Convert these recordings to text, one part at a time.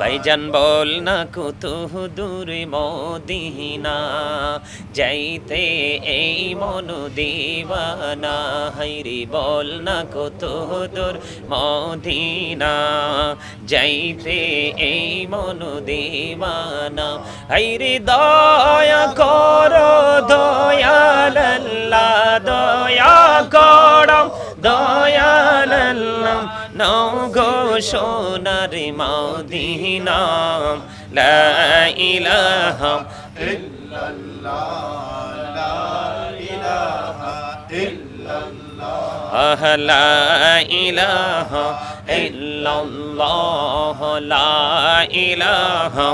ভাইজান বল না কত দূর মদিনা, যাইতে এই মন দিবানা। হাইরে বল না কত দূর মদিনা, যাইতে এই মন দিবানা। হাইরে দয়া নৌ গো সোনার মদিনা লা ইলাহা আহ লা ইলাহা ইল্লাল্লাহ লা ইলাহা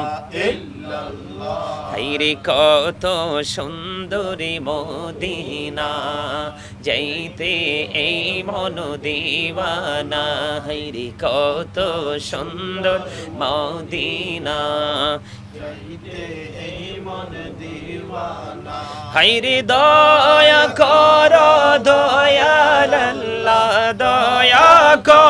হাইরে কত সুন্দরী মদিনা যাইতে এই মন দিবানা হাইরে কত সুন্দর মদিনা। হাইরে দয়া কর দয়াল্লা দয়া কর।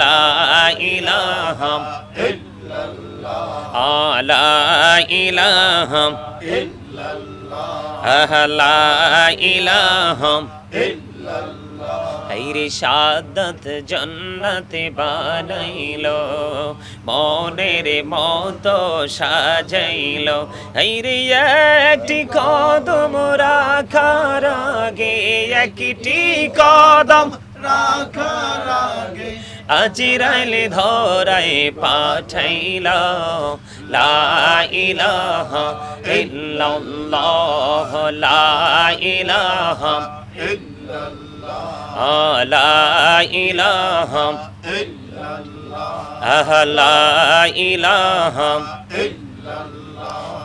লা ইলাহা লা ইলাহা লা ইলাহা জন্নতে বানাইলো, মনের মতো সাজাইলো। হাইরে একটি কদম রাখার আগে একটি কদম রাখার আগে আজিরাইলে ধরাই পাঠাইল লা ইলাহা ইল্লাল্লাহ লা ইলাহা লা ইলাহা আহ লা ইলাহা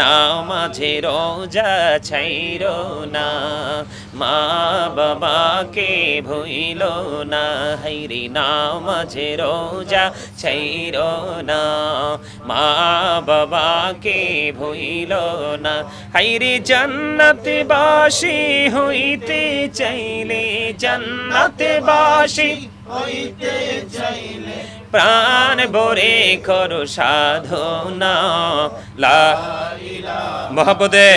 নামাঝে রোজা ছাইর না মা বাবাকে ভইল না, হাইরি নামাঝে রোজা ছাইর না মা বাবাকে ভইল না, হাইরি জান্নাত বাসি হইতে চাইলে জান্নাত বাসি হইতে চাইলে প্রাণ ভরে করো সাধনা। লা মহাপদে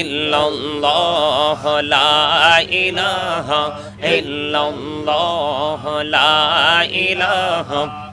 ইল্লাল্লাহ লা ইলাহা ইল্লাল্লাহ লা ইলাহা